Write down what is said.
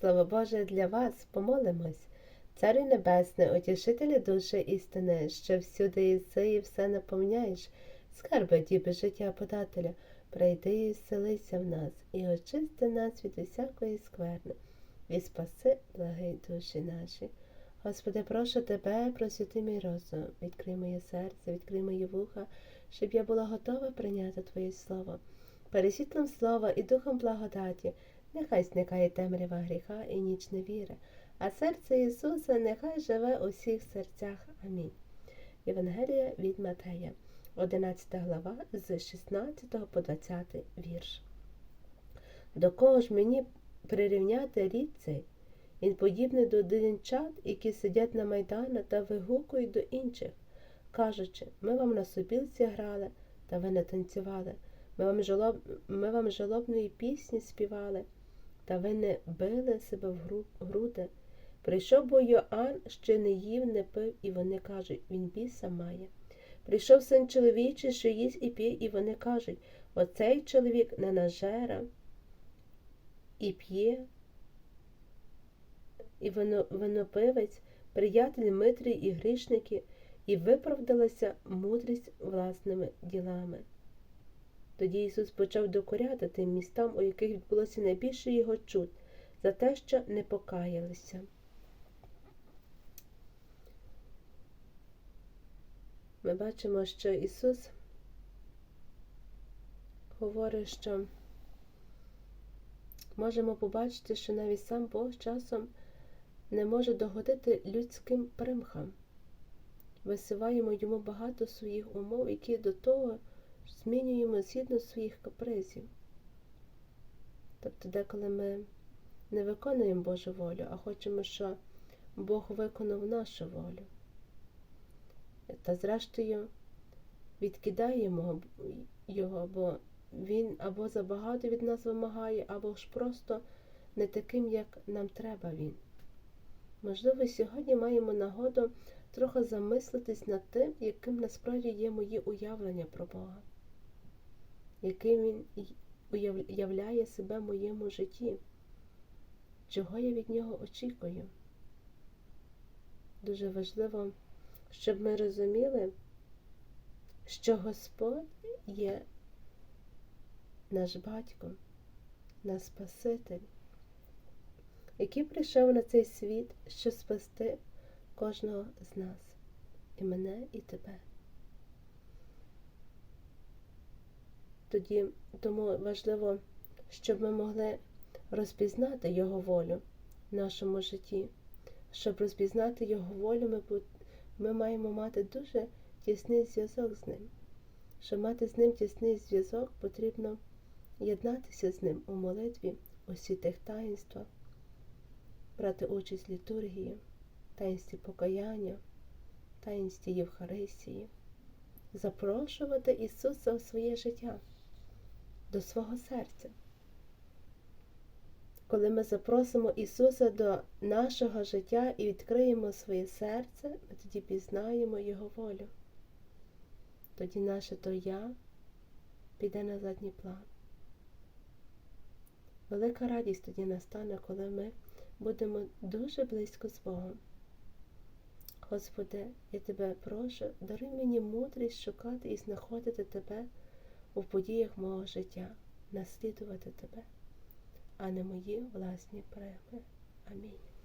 Слово Боже для вас, помолимось. Царю Небесне, утішителю душі істини, що всюди єси і все наповняєш, скарби діби життя подателя, прийди і вселися в нас, і очисти нас від усякої скверни, і спаси, благий душі наші. Господи, прошу Тебе, просвіти мій розум, відкрий моє серце, відкрий мої вуха, щоб я була готова прийняти Твоє Слово. Пересвітлом слова і духом благодаті, нехай зникає темрява гріха і ніч невіри, а серце Ісуса нехай живе у всіх серцях. Амінь. Євангелія від Матея, 11 глава, з 16 по 20 вірш. До кого ж мені прирівняти рід цей? Він подібний до дитинчат, які сидять на майданах та вигукують до інших, кажучи, ми вам на сопілці грали, та ви не танцювали. Ми вам, жалоб... Ми вам жалобної пісні співали, та ви не били себе в груди. Прийшов бо Йоанн, ще не їв, не пив, і вони кажуть, він біса має. Прийшов син чоловічий, що їсть і п'є, і вони кажуть, оцей чоловік не нажера і п'є, і вино... винопивець, приятель Митрі і грішники, і виправдалася мудрість власними ділами. Тоді Ісус почав докоряти тим містам, у яких відбулося найбільше його чуд, за те, що не покаялися. Ми бачимо, що Ісус говорить, що можемо побачити, що навіть сам Бог часом не може догодити людським примхам. Висиваємо йому багато своїх умов, які до того змінюємо згідно своїх капризів. Тобто, деколи ми не виконуємо Божу волю, а хочемо, щоб Бог виконав нашу волю. Та зрештою відкидаємо його, бо він або забагато від нас вимагає, або ж просто не таким, як нам треба він. Можливо, сьогодні маємо нагоду трохи замислитись над тим, яким насправді є мої уявлення про Бога, яким Він уявляє себе в моєму житті, чого я від нього очікую. Дуже важливо, щоб ми розуміли, що Господь є наш батько, наш Спаситель, який прийшов на цей світ, щоб спасти кожного з нас, і мене, і тебе. Тоді тому важливо, щоб ми могли розпізнати Його волю в нашому житті. Щоб розпізнати Його волю, ми, ми маємо мати дуже тісний зв'язок з ним. Щоб мати з ним тісний зв'язок, потрібно єднатися з ним у молитві, у святих таїнствах, брати участь в літургії, таїнстві покаяння, таїнстві Євхаристії, запрошувати Ісуса у своє життя, до свого серця. Коли ми запросимо Ісуса до нашого життя і відкриємо своє серце, ми тоді пізнаємо Його волю. Тоді наше то я піде на задній план. Велика радість тоді настане, коли ми будемо дуже близько з Богом. Господи, я Тебе прошу, даруй мені мудрість шукати і знаходити Тебе у подіях мого життя, наслідувати Тебе, а не мої власні преми. Амінь.